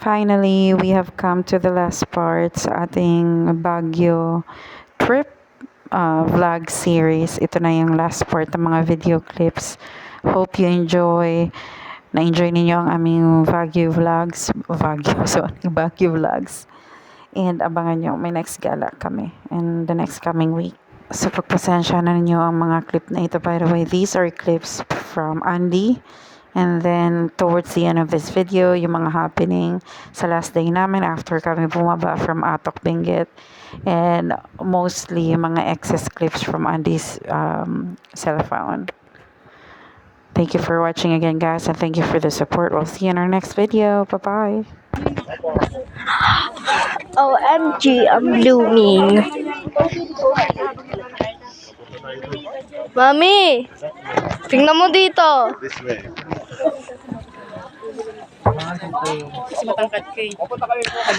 Finally, we have come to the last part sa ating Baguio trip uh, vlog series. Ito na yung last part ng mga video clips. Hope you enjoy. Na-enjoy ninyo ang aming Baguio vlogs. Baguio, sorry, Baguio vlogs. And abangan nyo, may next gala kami in the next coming week. So pagpasensya na ninyo ang mga clip na ito. By the way, these are clips from Andy. And then, towards the end of this video, yung mga happening sa last day namin after kami bumaba from Atok Benguet. And mostly, yung mga excess clips from Andy's um, cell phone. Thank you for watching again, guys. And thank you for the support. We'll see you in our next video. Bye-bye. OMG, I'm blooming. Mami! Tingnan mo dito. This way.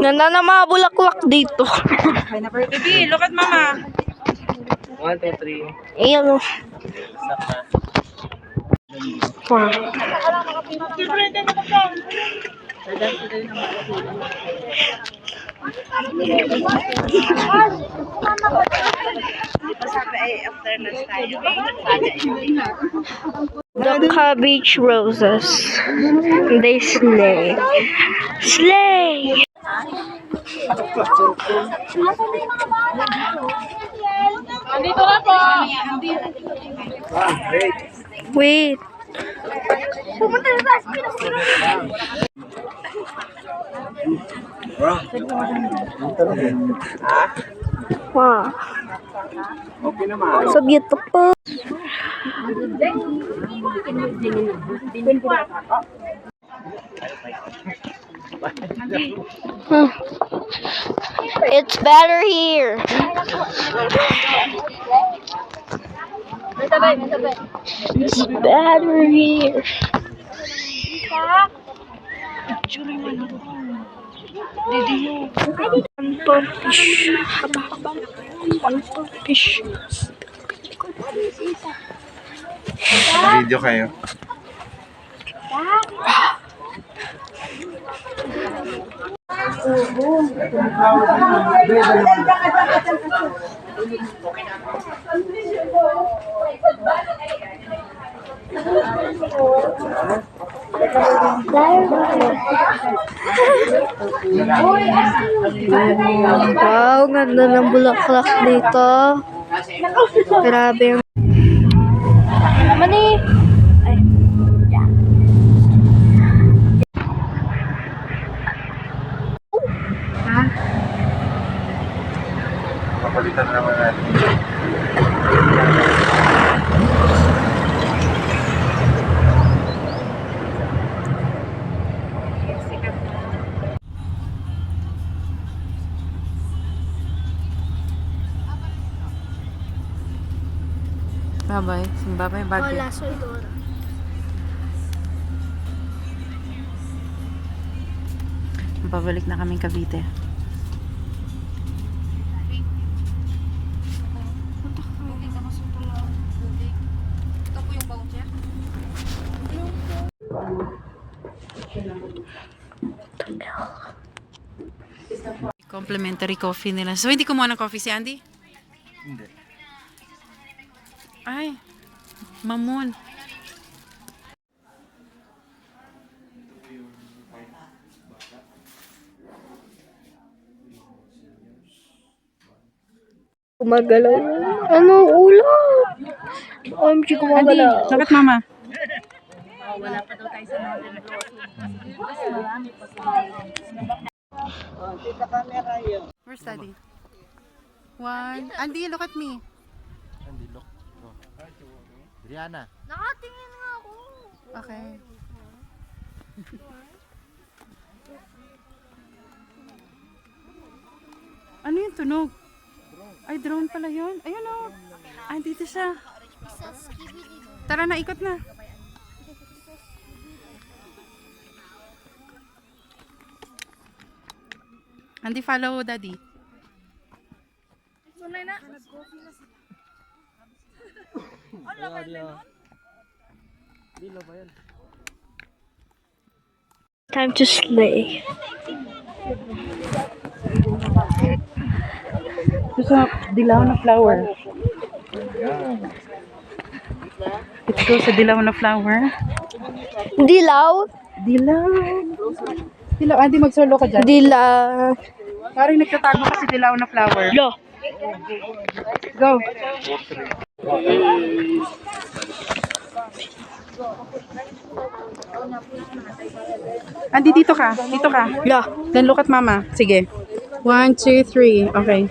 Ganda na mga bulaklak dito. Baby, look at mama. One, two, three. Ayan o. Wow. The cabbage roses. They slay. Slay! Wait. Wow. Okay naman. So beautiful. It's better here. It's better here. One pump fish. One fish. Video kayo. Wow, ganda ng bulaklak dito. Grabe yung... Papalitan naman natin. Bye-bye. Bye-bye, Baguio. Soldora. Babalik na kaming Cavite. Complimentary coffee nila. So, hindi kumuha ng coffee si Andy? Hindi. Ay, mamon. Gumagalaw. Ano ulo? OMG, gumagalaw. Bakit mama? Where's daddy? One. Andy, look at me. Andy, look. Go. Rihanna. Nakatingin nga ako. Okay. ano yung tunog? Ay, drone pala yun. Ayun o. Ay, dito siya. Tara na, ikot na. Andy, follow daddy. Time to slay. Ito sa dilaw na flower. Ito sa dilaw na flower. Dilaw? Dilaw. Dilaw. Andi, mag-solo ka dyan. Dilaw. Parang nagtatago kasi dilaw na flower. Lo. Go. Andi, dito ka. Dito ka. Lo. Then look at mama. Sige. One, two, three. Okay.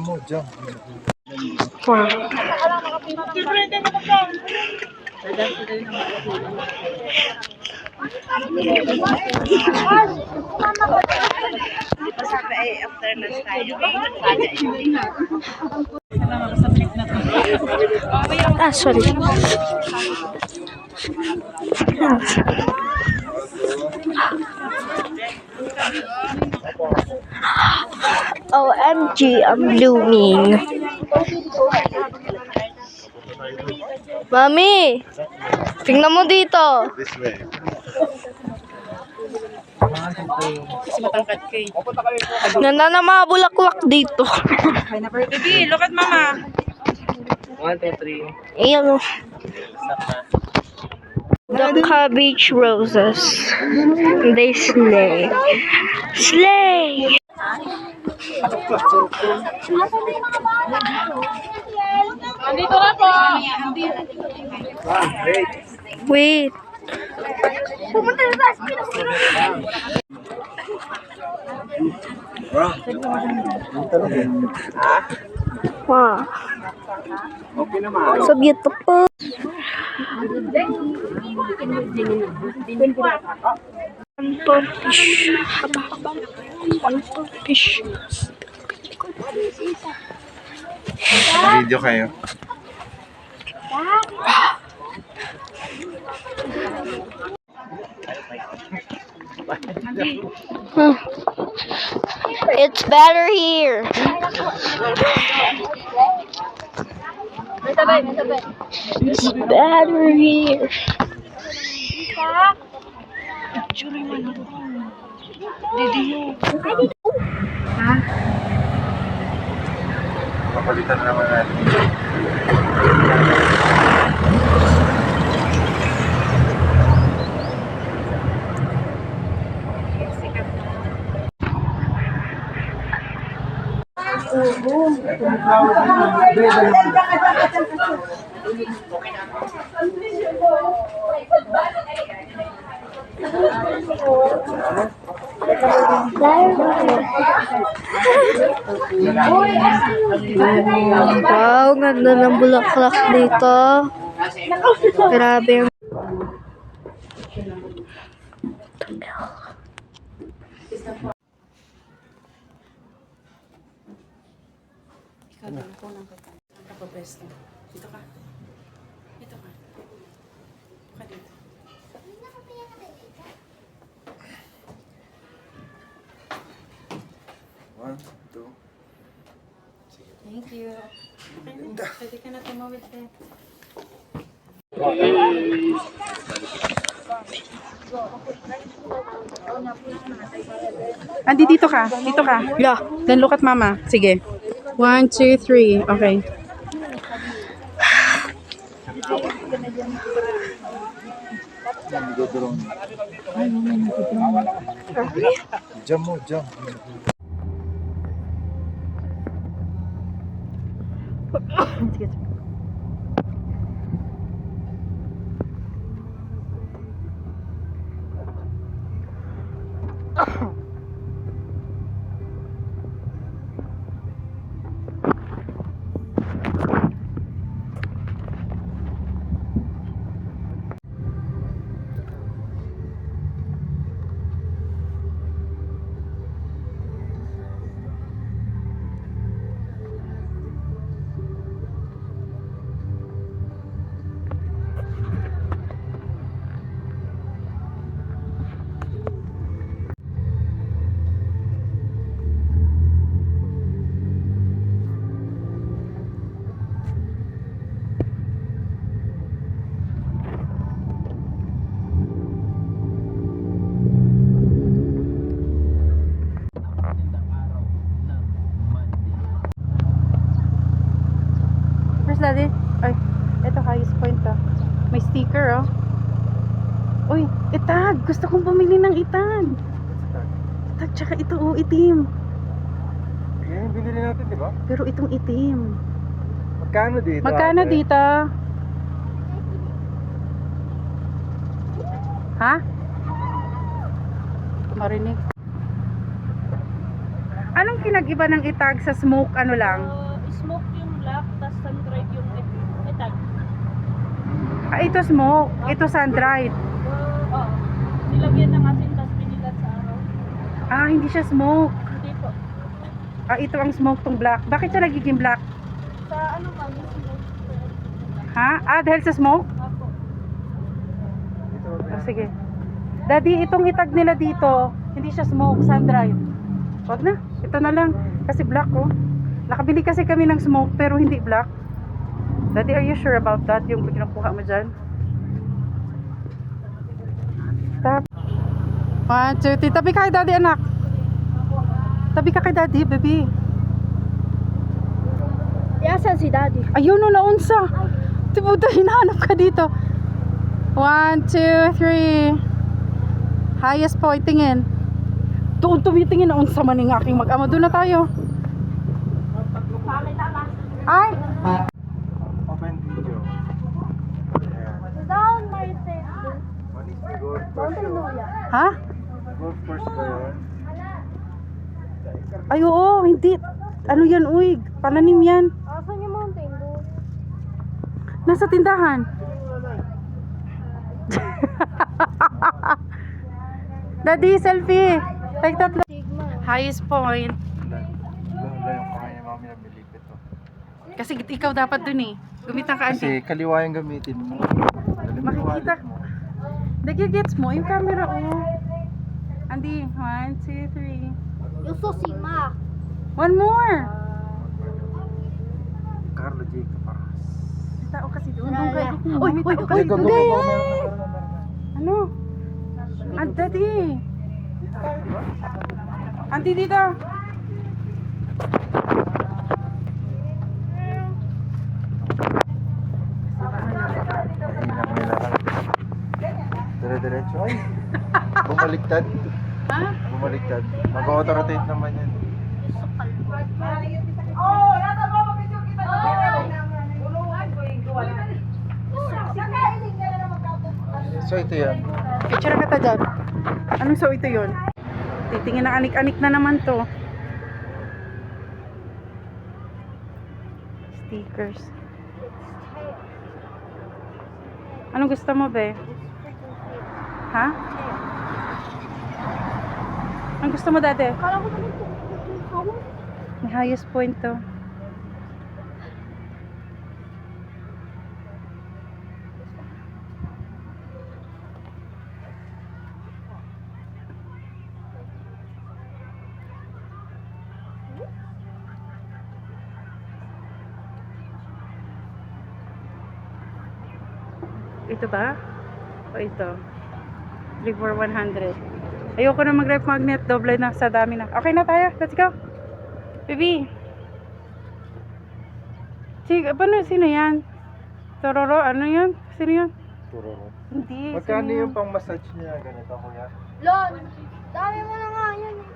Mo, jump. Wow. Ah, sorry. OMG, I'm blooming. Mami! Tingnan mo dito. This way. Ganda na mga bulaklak dito. Baby, look at mama. One, two, three. Ayan o. The cabbage roses. They slay. Slay! Wait. Wow. So beautiful. Anton fish. Haba-haba. Video kayo. It's better here. It's better here. Papalitan na naman natin. Wow, ganda ng bulaklak dito. Grabe yung... Dito ka. Dito ka. Ka dito. One, two. Thank you. Pwede ka na tumawid eh. Andi, dito ka. Dito ka. Lo. Then look at mama. Sige. One, two, three. Okay. Go 지겠습니다. Itag, tsaka ito oh, itim. Yan yung binili natin, di ba? Pero itong itim. Magkano dito? Magkano ate? dito? Ha? Marinig. Anong kinag-iba ng itag sa smoke ano lang? Uh, smoke yung black, tas sun-dried yung etag. Ah, ito smoke. Ito sun-dried. Uh, oo. Nilagyan ng Ah, hindi siya smoke. Hindi po. Ah, ito ang smoke tong black. Bakit siya nagiging black? Sa ano smoke. Ha? Ah, dahil sa smoke? Apo. Ah, sige. Daddy, itong itag nila dito, hindi siya smoke, sun-dried. Wag na. Ito na lang. Kasi black, oh. Nakabili kasi kami ng smoke, pero hindi black. Daddy, are you sure about that? Yung kinukuha mo dyan? Tap. Two, three. Tabi ka kay daddy, anak. Tabi ka kay daddy, baby. Yasan si daddy? Ayun, no, naunsa. Tibuda, hinahanap ka dito. One, two, three. Highest point, tingin. Doon tumitingin na unsa man ng aking mag-ama. Doon na tayo. Ay! Open video. Down yun? Ha? Golf course ba yun? Ay, oo, hindi. Ano yan, uy? Pananim yan. Asan yung mountain doon? Nasa tindahan. Daddy, selfie. Take. Sigma. Highest point. Kasi ikaw dapat dun eh. Gumitang ka, auntie. Kasi kaliwa yung gamitin mo. Makikita. Nagigets mo yung camera, oh. Andy, one, two, three. Yung so Sigma. One more. Carlo J. Caparas. Tao kasi doon. Doon kayo. Uy, uy, Go, uy, meron, meron. Ano? Ah, daddy. Auntie dito. Dire-diretso. Ay! Bumaliktad. Ha? Bumaliktad. Mag-auto-rotate naman yan. So ito yan. Picture ka ta dyan. Anong so ito yun? Titingin na anik-anik na naman to. Stickers. Anong gusto mo, be? Ha? Anong gusto mo, dati? Kala ko naman ito. May highest point to. Ito ba? O ito? 3 for 100. Ayoko na mag-rep magnet. Doble na sa dami na. Okay na tayo. Let's go. Baby. Sige, paano? Sino yan? Tororo? Ano yan? Sino yan? Tururo. Hindi. Magkano yung pang massage niya ganito kuya? Lon, dami mo na nga yan. eh.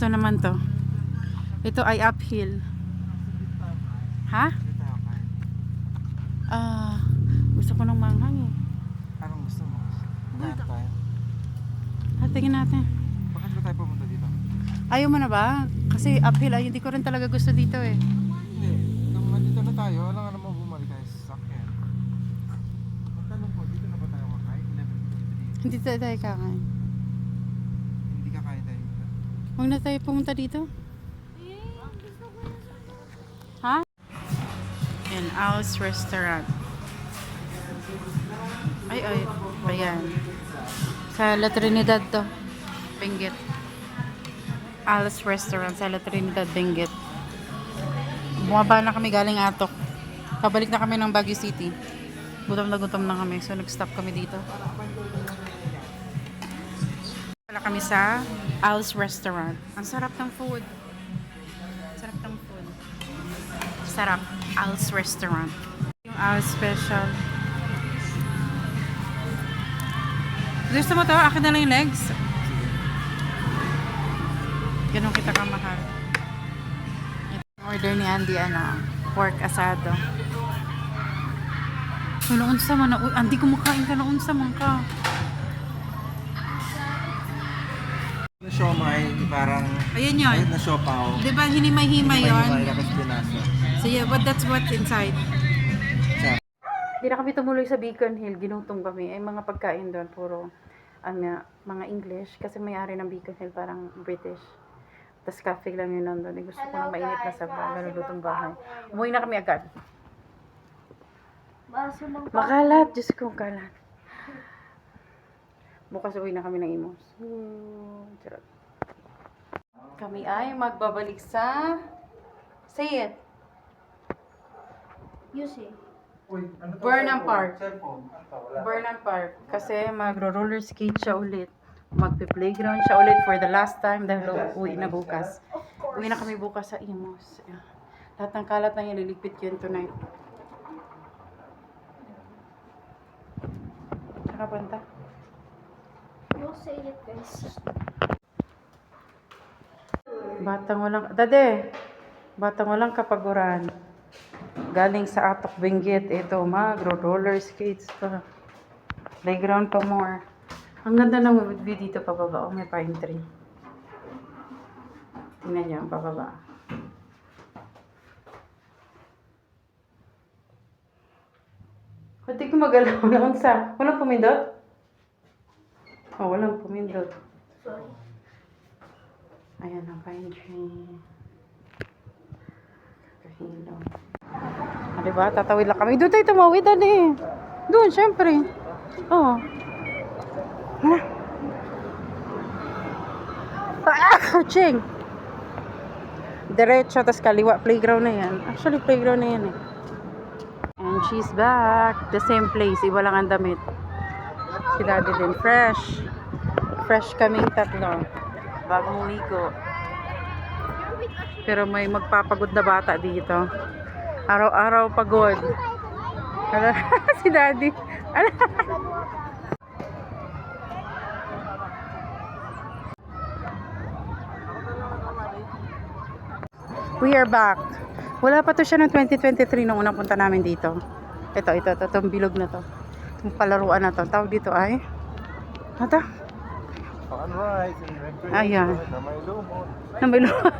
Taas to naman to. Ito ay uphill. Ha? Ah, Gusto ko ng manghang eh. Anong gusto mo? Kaya tayo. Ah, tingin natin. Bakit ba tayo pumunta dito? Ayaw mo na ba? Kasi uphill ay hindi ko rin talaga gusto dito eh. Hindi. Nung nandito na tayo, wala nga naman bumalik tayo sa sakyan. Magtanong ko, dito na ba tayo kakain? 11.53. Hindi tayo tayo kakain. Hindi kakain tayo dito. Huwag na tayo pumunta dito. Ha? Yan, Al's Restaurant. Ay, ay, ayan. Sa La Trinidad to. Benguet. Al's Restaurant sa La Trinidad, Benguet. Bumaba na kami galing Atok. Pabalik na kami ng Baguio City. Gutom na gutom na kami. So, nag-stop kami dito. Wala kami sa Al's Restaurant. Ang sarap ng food. Sarap ng food. Sarap. Al's Restaurant. Yung Al's Special. Gusto mo to? Akin na lang yung legs. Ganun kita kamahal. Ito order ni Andy, ano, pork asado. Ano unsa man na? Andy, kumakain ka na unsa man ka. Siomay, parang... Ayun yun. Ayun na siopaw. Di ba hinimay-himay yun? May tapos pinasa. So yeah, but that's what's inside. Hindi na kami tumuloy sa Beacon Hill, ginutom kami. Ay mga pagkain doon, puro ano, mga English. Kasi may-ari ng Beacon Hill, parang British. Tapos cafe lang yun nandun. Eh, gusto ko na mainit na sa nalulutong bahay. Umuwi na kami agad. Baso ng Makalat! Diyos ko, kalat. Bukas uwi na kami ng Imos. Hmm, charot. Kami ay magbabalik sa... Say it. You see. Uy, ano? Burnham. Park. Wala. Burnham Park. Kasi magro-roller skate siya ulit. Magpe-playground siya ulit for the last time dahil uwi na bukas. Uwi na kami bukas sa Imos. Yeah. Lahat ng kalat na yan, liligpit yun tonight. Saka banta. You say it, guys. Batang walang... Dade! Batang walang kapaguran. Galing sa Atok Benguet. Ito, magro-roller skates pa. Playground pa more. Ang ganda ng view dito pababa. Oh, may pine tree. Tingnan niyo, ang pababa. Pati ko magalaw na unsa. Walang pumindot? Oh, walang pumindot. Sorry. Ayan ang pine tree. Kahilo. Ah, diba? Tatawid lang kami. Doon tayo tumawid, ali. Doon, syempre. Oo. Hala. Ah! Ching! Diretso, tas kaliwa. Playground na yan. Actually, playground na yan eh. And she's back. The same place. Iba lang ang damit. Si daddy din. Fresh. Fresh kaming tatlo. Bagong ligo. Pero may magpapagod na bata dito. Araw-araw pagod. Ala, si daddy. Ala. We are back. Wala pa to siya ng 2023 nung unang punta namin dito. Ito, ito, ito, itong bilog na to. Itong palaruan na to. Tawag dito ay... Ano rides and recreation Ayan. na may lumot. Na may lumot.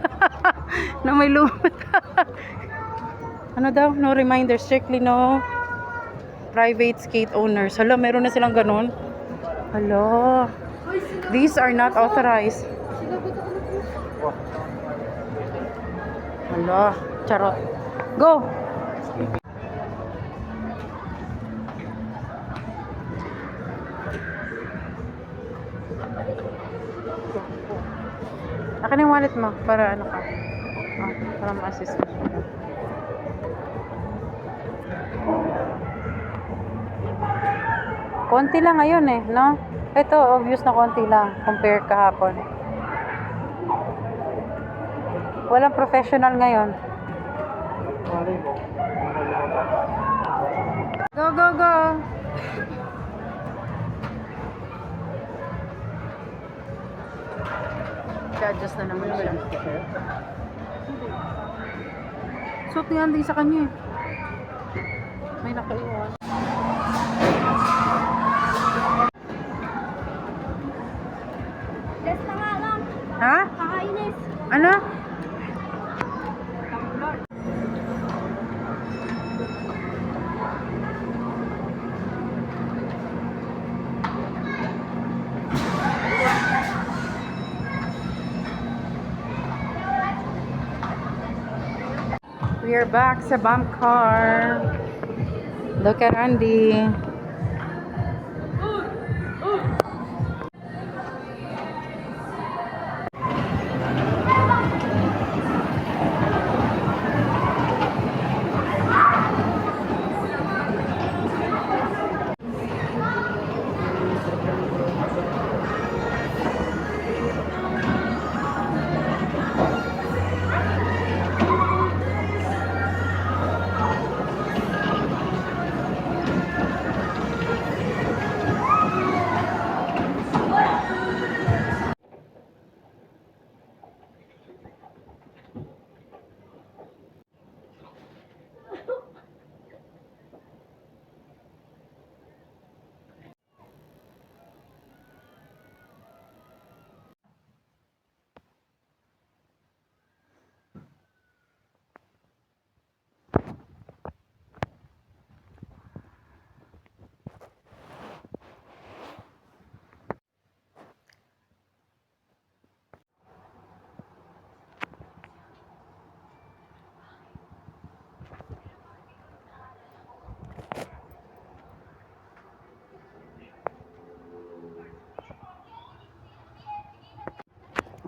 na may lumot. ano daw? No reminder. Strictly no private skate owners. Hala, meron na silang ganun. Hala. These are not authorized. Hala. Charot. Go! Akin yung wallet mo para ano ka. Ah, para ma-assist mo. Konti lang ngayon eh, no? Ito, obvious na konti lang compare kahapon. Walang professional ngayon. Go, go, go! Adjust na naman siya. Suot ni Andy sa kanya eh. May nakaiwan. Back sa bump car. Look at Andy.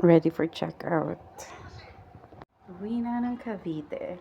Ready for checkout. Ng Cavite.